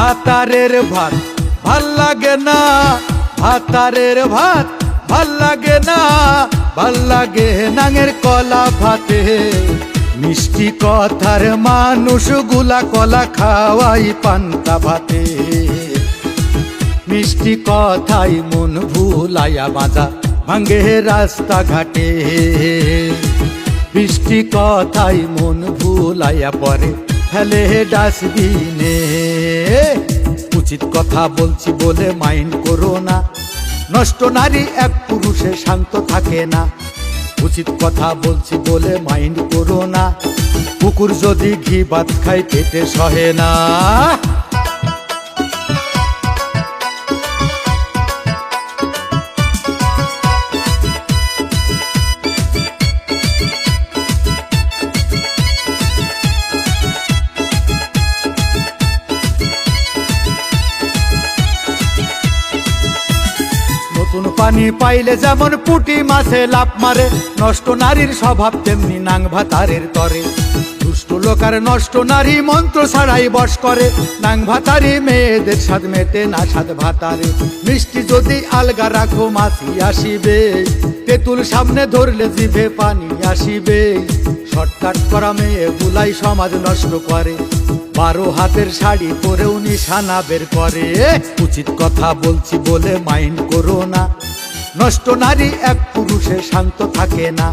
ভাতারের ভাত, ভালো লাগে না। ভাতারের ভাত, ভালো লাগে না। ভালো লাগে নাঙের কলা ভাতে। মিষ্টি কথার মানুষগুলা কলা খাওয়াই পান্তা ভাতে। মিষ্টি কথাই মন ভুলাইয়া বাজা, ভাঙ্গে রাস্তা ঘাটে বৃষ্টি কথাই মন ভুলাইয়া পরে, ফেলে ডাস্টবিনে। উচিত কথা বলছি বলে মাইন্ড করো না। নষ্ট নারী এক পুরুষে শান্ত থাকে না। উচিত কথা বলছি বলে মাইন্ড করো না। কুকুর যদি ঘি ভাত খায় পেটে সহে না। নতুন পানি পাইলে যেমন পুটি মাছে লাভ মারে, নষ্ট নারীর স্বভাব তেমনি নাং ভাতারের তরে। দুষ্ট লোকার নষ্ট নারী মন্ত্র ছাড়াই বস করে নাং ভাতারি মেয়েদের স্বাদ মেটে না স্বাদ ভাতারে। মিষ্টি যদি আলগা রাখো মাছি আসিবে, তেঁতুল সামনে ধরলে জিভে পানি আসিবে। শর্টকাট করা মেয়ে গুলাই সমাজ নষ্ট করে। বারো হাতের শাড়ি পরেও নিশানা বের করে। উচিত কথা বলছি বলে মাইন্ড করো না। নষ্ট নারী এক পুরুষে শান্ত থাকে না।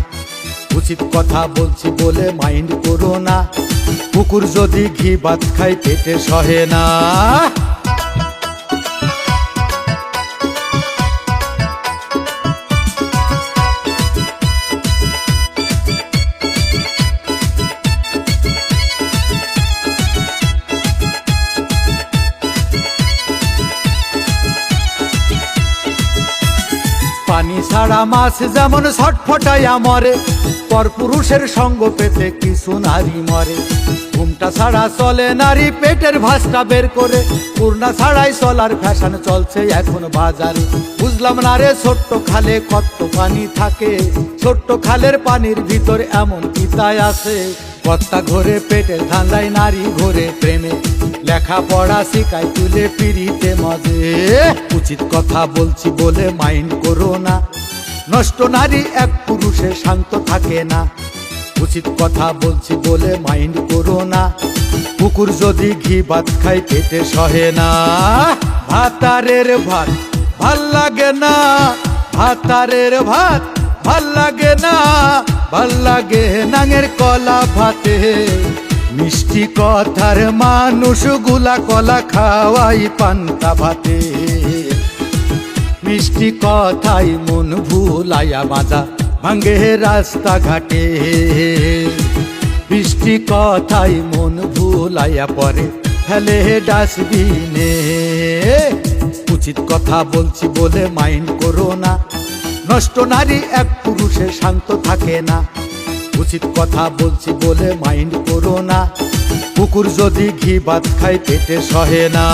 উচিত কথা বলছি বলে মাইন্ড করো না। কুকুর যদি ঘি বাদ খাই পেটে সহে না। পানি ছাড়া মাছ যেমন ছটফটাইয়া মরে পর পুরুষের সঙ্গ পেতে কিছু নারী মরে। ঘুমটা ছাড়া চলে নারী পেটের ভাসটা বের করে পূর্ণা ছাড়াই চলার ফ্যাশন চলছে এখন বাজারে। বুঝলাম না রে ছোট্ট খালে কত পানি থাকে, ছোট্ট খালের পানির ভিতর এমন পিতায় আছে? কত্তা ঘরে পেটের ধান্দায় নারী ঘরে প্রেমে। লেখাপড়া শিখাই তুলে পিড়িতে মজে। উচিত কথা বলছি বলে মাইন্ড করো না। নষ্ট নারী এক পুরুষে শান্ত থাকে না। উচিত কথা বলছি বলে মাইন্ড করো না। কুকুর যদি ঘি ভাত খাই পেটে সহে না। ভাতারের ভাত ভালো লাগে না। ভাতারের ভাত ভালো লাগে না। ভালো লাগে নাঙের কলা ভাতে। মিষ্টি কথার মানুষগুলা কলা খাওয়াই পান্তা ভাতে। মিষ্টি কথাই মন ভুলাইয়া বাজা ভাঙ্গে রাস্তা ঘাটে বৃষ্টি কথাই মন ভুলাইয়া পরে ফেলে ডাস্টবিনে। উচিত কথা বলছি বলে মাইন্ড করো না। নষ্ট নারী, এক পুরুষে শান্ত থাকে না। উচিত কথা বলছি বলে মাইন্ড করো না। কুকুর যদি ঘি ভাত খায়, পেটে সহে না।